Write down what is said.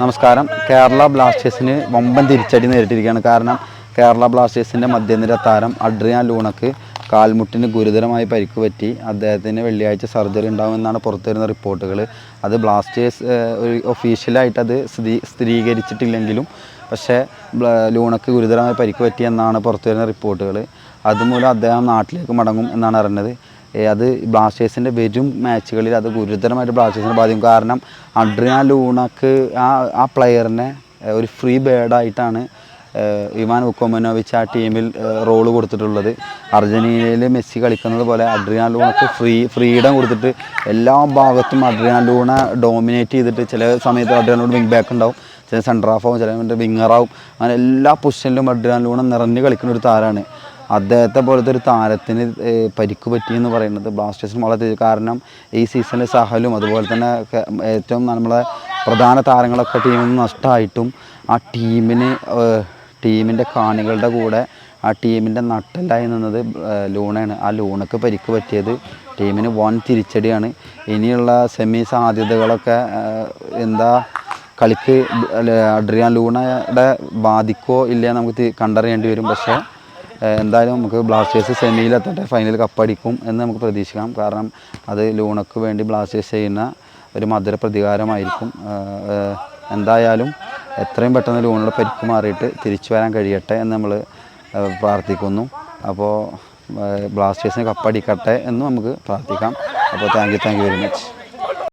നമസ്കാരം. കേരള ബ്ലാസ്റ്റേഴ്സിന് വമ്പൻ തിരിച്ചടി നേരിട്ടിരിക്കുകയാണ്. കാരണം കേരള ബ്ലാസ്റ്റേഴ്സിന്റെ മധ്യനിര താരം അഡ്രിയാൻ ലൂണക്ക് കാൽമുട്ടിന് ഗുരുതരമായി പരിക്ക് പറ്റി അദ്ദേഹത്തിന് വെള്ളിയാഴ്ച സർജറി ഉണ്ടാകുമെന്നാണ് പുറത്തുവരുന്ന റിപ്പോർട്ടുകൾ അത് ബ്ലാസ്റ്റേഴ്സ് ഒരു ഒഫീഷ്യലായിട്ട് അത് സ്ഥിരീ സ്ഥിരീകരിച്ചിട്ടില്ലെങ്കിലും പക്ഷേ ലൂണക്ക് ഗുരുതരമായി പരിക്ക് പറ്റി എന്നാണ് പുറത്തുവരുന്ന റിപ്പോർട്ടുകൾ അതുമൂലം അദ്ദേഹം നാട്ടിലേക്ക് മടങ്ങും എന്നാണ് അറിഞ്ഞത്. അത് ബ്ലാസ്റ്റേഴ്സിന്റെ വരും മാച്ചുകളിൽ അത് ഗുരുതരമായിട്ട് ബ്ലാസ്റ്റേഴ്സിനെ ബാധിക്കും. കാരണം അഡ്രിയാൻ ലൂണക്ക് ആ ആ പ്ലെയറിനെ ഒരു ഫ്രീ ബേർഡായിട്ടാണ് ഇവാൻ ഉക്കോമനോവിച്ച് ആ ടീമിൽ റോൾ കൊടുത്തിട്ടുള്ളത്. അർജന്റീനയിൽ മെസ്സി കളിക്കുന്നത് പോലെ അഡ്രിയാൻ ലൂണക്ക് ഫ്രീ ഫ്രീഡം കൊടുത്തിട്ട് എല്ലാ ഭാഗത്തും അഡ്രിയാൻ ലൂണ ഡോമിനേറ്റ് ചെയ്തിട്ട് ചില സമയത്ത് അഡ്രിയാൻ ലൂണ വിങ് ബാക്ക് ഉണ്ടാവും. ചില സെൻട്രാഫാവും ആവും ചില വിങ്ങറാവും അങ്ങനെ എല്ലാ പൊസിഷനിലും അഡ്രിയാൻ ലൂണ നിറഞ്ഞ് കളിക്കുന്ന ഒരു താരമാണ് അദ്ദേഹത്തെ പോലത്തെ ഒരു താരത്തിന് പരിക്ക് പറ്റിയെന്ന് പറയുന്നത് ബ്ലാസ്റ്റേഴ്സിന് വളരെ. കാരണം ഈ സീസണിൽ സഹലും അതുപോലെ തന്നെ ഏറ്റവും നമ്മളെ പ്രധാന താരങ്ങളൊക്കെ ടീമിൽ നിന്ന് നഷ്ടമായിട്ടും ആ ടീമിന് ടീമിന്റെ കാണികളുടെ കൂടെ ആ ടീമിന്റെ നട്ടലായി നിന്നത് ലൂണയാണ് ആ ലൂണക്ക് പരിക്ക് പറ്റിയത് ടീമിന് വൺ തിരിച്ചടിയാണ് ഇനിയുള്ള സെമി സാധ്യതകളൊക്കെ എന്താ കളിക്ക് അഡ്രിയാൻ ലൂണയുടെ ബാധിക്കോ ഇല്ല നമുക്ക് കണ്ടറിയേണ്ടി വരും പക്ഷേ എന്തായാലും നമുക്ക് ബ്ലാസ്റ്റേഴ്സ് സെമിയിലെത്തട്ടെ ഫൈനൽ കപ്പടിക്കും എന്ന് നമുക്ക് പ്രതീക്ഷിക്കാം. കാരണം അത് ലൂണക്ക് വേണ്ടി ബ്ലാസ്റ്റേഴ്സ് ചെയ്യുന്ന ഒരു മധുര പ്രതികാരമായിരിക്കും. എന്തായാലും എത്രയും പെട്ടെന്ന് ലൂണിലെ പരിക്ക് മാറിയിട്ട് തിരിച്ചു വരാൻ കഴിയട്ടെ എന്ന് നമ്മൾ പ്രാർത്ഥിക്കുന്നു. അപ്പോൾ ബ്ലാസ്റ്റേഴ്സിന് കപ്പടിക്കട്ടെ എന്ന് നമുക്ക് പ്രാർത്ഥിക്കാം. അപ്പോൾ thank you thank you very much